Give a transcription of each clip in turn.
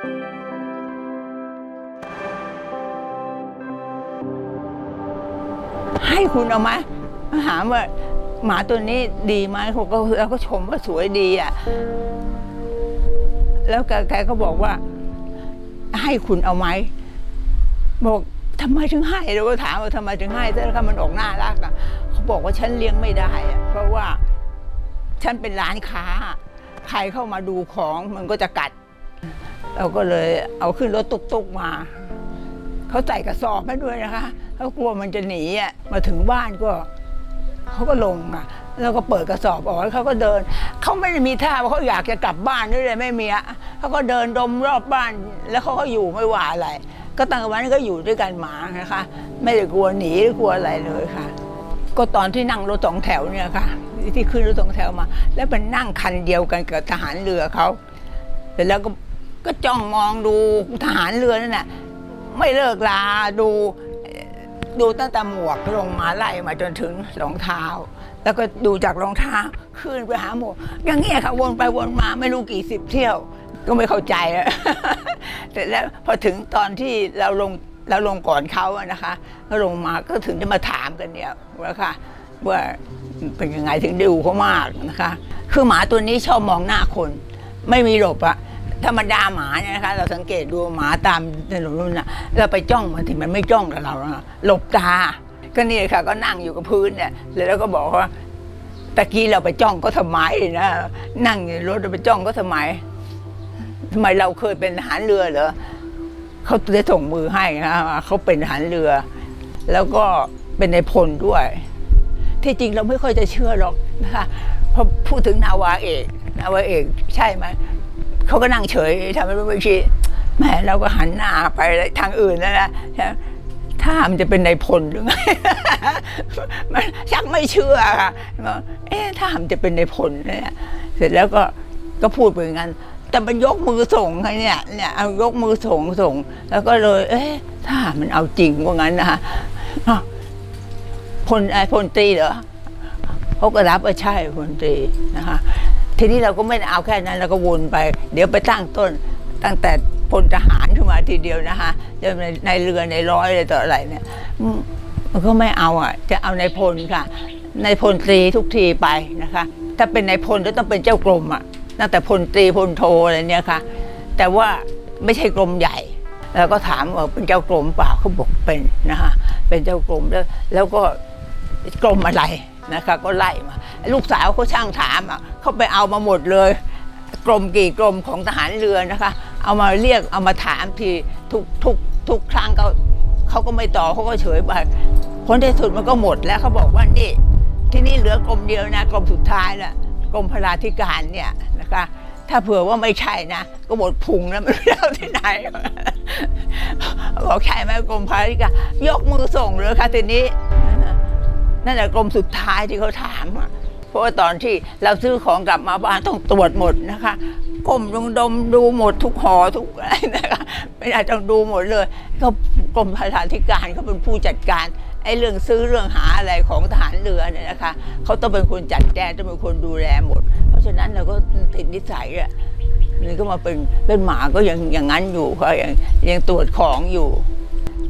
ให้คุณเอาไหมถามว่าหมาตัวนี้ดีไหมเขาก็แล้วก็ชมว่าสวยดีอะ แล้วแกแกก็บอกว่า ให้คุณเอาไหมบอกทำไมถึงให้เราก็ถามว่าทำไมถึงให้ถ้ามันออกน่ารักอะเขาบอกว่าฉันเลี้ยงไม่ได้อะเพราะว่าฉันเป็นร้านค้า ใครเข้ามาดูของมันก็จะกัด เราก็เลยเอาขึ้นรถตุกๆมาเขาใส่กระสอบมาด้วยนะคะเขากลัวมันจะหนีอะมาถึงบ้านก็เขาก็ลงอะ แล้วก็เปิดกระสอบออกเขาก็เดินเขาไม่ได้มีท่าว่าเขาอยากจะกลับบ้านด้วยเลยไม่มีอะเขาก็เดินดมรอบบ้าน แล้วเขาก็อยู่ไม่ว่าอะไร ก็ตั้งแต่วันนั้นก็อยู่ด้วยกันหมานะคะ ไม่ได้กลัวหนีหรือกลัวอะไรเลยค่ะ ก็ตอนที่นั่งรถสองแถวเนี่ยค่ะ ที่ขึ้นรถสองแถวมา แล้วเป็นนั่งคันเดียวกันกับทหารเรือเขาเสร็จแล้วก็ ก็จ้องมองดูทหารเรือนั่นแหละไม่เลิกลาดูดูตั้งแต่หมวกลงมาไล่มาจนถึงรองเท้า แล้วก็ดูจากรองเท้าขึ้นไปหาหมวกอย่างเงี้ยค่ะวนไปวนมาไม่รู้กี่สิบเที่ยว ก็ไม่เข้าใจอะเสร็จแล้วพอถึงตอนที่เราลงเราลงก่อนเขาอะนะคะก็ลงมาก็ถึงจะมาถามกันเนี่ยว่าค่ะว่าเป็นยังไงถึงดูเขามากนะคะ คือหมาตัวนี้ชอบมองหน้าคน ไม่มีหลบอะ ธรรมดาหมาเนี่ยนะคะ เราสังเกตดูหมาตามถนนนู่นนะเราไปจ้องมันที่มันไม่จ้องกับเรานะหลบตา ก็นี่ค่ะ ก็นั่งอยู่กับพื้นเนี่ยแล้วก็บอกว่าตะกี้เราไปจ้องก็ทำไมนะนั่งอยู่รถเราไปจ้องก็ทำไมทำไมเราเคยเป็นทหารเรือเหรอเขาได้ส่งมือให้นะเขาเป็นทหารเรือ แล้วก็เป็นในพลด้วย ที่จริงเราไม่ค่อยจะเชื่อหรอกนะคะพอพูดถึงนาวาเอกนาวาเอกใช่ไหม เขาก็นั่งเฉยทำให้รู้ไม่ชี้แหมเราก็หันหน้าไปทางอื่นแล้วนะถ้ามันจะเป็นในพลหรือไงมันชักไม่เชื่อค่ะบอกเอ๊ะถ้ามันจะเป็นในพลเนี่ยเสร็จแล้วก็ก็พูดไปอย่างนั้นแต่มันยกมือส่งให้เนี่ยเนี่ยเอายกมือส่งส่ง แล้วก็เลย เอ๊ะถ้ามันเอาจริงว่างั้นนะคะพลไอ้พลตรีเหรอเขาก็รับว่าใช่พลตรีนะคะ ทีนี้เราก็ไม่เอาแค่นั้นเราก็วนไป เดี๋ยวไปตั้งต้นตั้งแต่พลทหารขึ้นมาทีเดียวนะคะในในเรือในร้อยอะไรต่ออะไรเนี่ยมมันก็ไม่เอาอะ จะเอาในพลค่ะ ในพลตรีทุกทีไปนะคะ ถ้าเป็นในพลก็ต้องเป็นเจ้ากรมอะตั้งแต่พลตรีพลโทอะไรเนี่ยค่ะ แต่ว่าไม่ใช่กรมใหญ่แล้วก็ถามว่าเป็นเจ้ากรมเปล่าเขาบอกเป็นนะคะเป็นเจ้ากรมแล้วแล้วก็กรมอะไรนะคะ ก็ไล่มา ลูกสาวเขาช่างถามอะเขาไปเอามาหมดเลยกรมกี่กรมของทหารเรือนะคะ เอามาเรียกเอามาถามทีทุกทุกทุกครั้งเขาเขาก็ไม่ตอบเขาก็เฉยไปผลที่สุดมันก็หมดแล้วเขาบอกว่านี่ที่นี่เหลือกรมเดียวนะกรมสุดท้ายนะกรมพลาธิการเนี่ยนะคะ ถ้าเผื่อว่าไม่ใช่นะก็หมดพุงแล้วไม่รู้จะเอาที่ไหนบอกใช่ไหมกรมพลาธิการยกมือส่งเลยค่ะทีนี้นั่นแหละกรมสุดท้ายที่เขาถามอะ เพราะว่าตอนที่เราซื้อของกลับมาบ้านต้องตรวจหมดนะคะก้มลงดมดูหมดทุกหอทุกอะไรนะคะไม่ได้ต้องดูหมดเลย ก็กรมพลาธิการเขาเป็นผู้จัดการไอ้เรื่องซื้อเรื่องหาอะไรของทหารเรือเนี่ยนะคะเขาต้องเป็นคนจัดแจงต้องเป็นคนดูแลหมด เพราะฉะนั้นเราก็ติดนิสัยอะนี่ก็มาเป็นเป็นหมาก็ยังอย่างนั้นอยู่เขายังยังตรวจของอยู่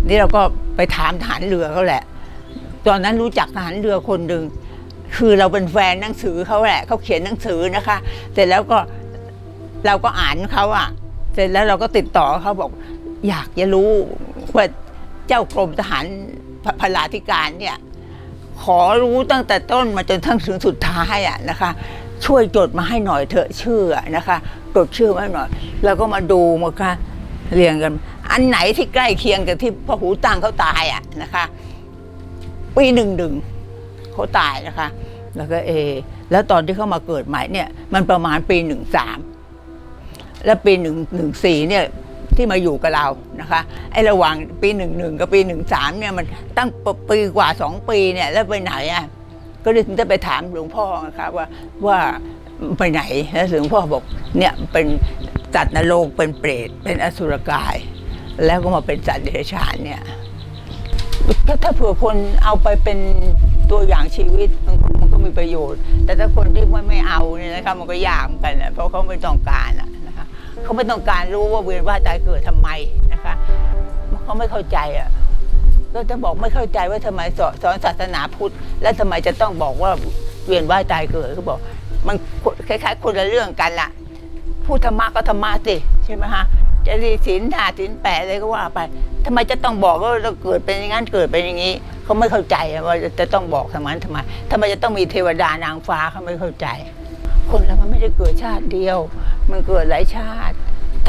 นี่เราก็ไปถามทหารเรือเขาแหละ ตอนนั้นรู้จักทหารเรือคนหนึ่ง คือเราเป็นแฟนหนังสือเขาแหละเขาเขียนหนังสือนะคะ เสร็จแล้วก็เราก็อ่านเขาอะเสร็จแล้วเราก็ติดต่อเขาบอก อยากจะรู้ว่าเจ้ากรมทหารพลาธิการเนี่ยขอรู้ตั้งแต่ต้นมาจนทั้งถึงสุดท้ายอะนะคะ ช่วยจดมาให้หน่อยเถอะชื่อนะคะจดชื่อมาให้หน่อย แล้วก็มาดูมาค่ะเรียงกัน อันไหนที่ใกล้เคียงกับที่พ่อหูตั้งเขาตายอะนะคะ ปีหนึ่งหนึ่ง เขาตายนะคะ แล้วก็เอ แล้วตอนที่เขามาเกิดใหม่เนี่ย มันประมาณปีหนึ่งสามแล้วปีหนึ่งหนึ่งสี่เนี่ยที่มาอยู่กับเรานะคะไอ้ระหว่างปีหนึ่งหนึ่งกับปีหนึ่งสามเนี่ยมันตั้งปีกว่าสองปีเนี่ยแล้วไปไหนอะก็เลยถึงจะไปถามหลวงพ่อนะคะว่าว่าไปไหนแล้วหลวงพ่อบอกเนี่ยเป็นสัตว์นรกเป็นเปรตเป็นอสุรกาย แล้วก็มาเป็นสัตเดรัจฉานเนี่ย ถ้าถ้าเผื่อคนเอาไปเป็นตัวอย่างชีวิตมันก็มันก็มีประโยชน์ แต่ถ้าคนที่ไม่ไม่เอาเนี่ยนะคะมันก็ยากเหมือนกันนะเพราะเขาไม่ต้องการอะนะคะเขาไม่ต้องการรู้ว่าเวียนว่ายตายเกิดทำไมนะคะเขาไม่เข้าใจอะก็จะบอกไม่เข้าใจว่าทำไมสอนสอนศาสนาพุทธ แล้วทำไมจะต้องบอกว่าเวียนว่ายตายเกิดเขาบอก มันคล้ายๆ คนละเรื่องกันละพูดธรรมะก็ธรรมะสิใช่ไหมฮะ จะรีศีลห้าศีลแปดอะไรก็ว่าไปทำไมจะต้องบอกว่าเราเกิดเป็นอย่างนั้นเกิดเป็นอย่างนี้เขาไม่เข้าใจว่าจะต้องบอกทำไมทำไมทำไมจะต้องมีเทวดานางฟ้าเขาไม่เข้าใจ คนเรามันไม่ได้เกิดชาติเดียว มันเกิดหลายชาติ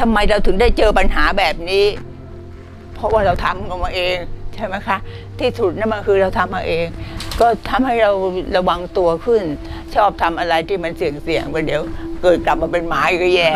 ทำไมเราถึงได้เจอปัญหาแบบนี้ เพราะว่าเราทำกันมาเองใช่ไหมคะ ที่สุดนั่นมันคือเราทำมาเอง ก็ทำให้เราระวังตัวขึ้น ชอบทำอะไรที่มันเสี่ยงๆไปเดี๋ยว เกิดกลับมาเป็นหมาอีกก็แย่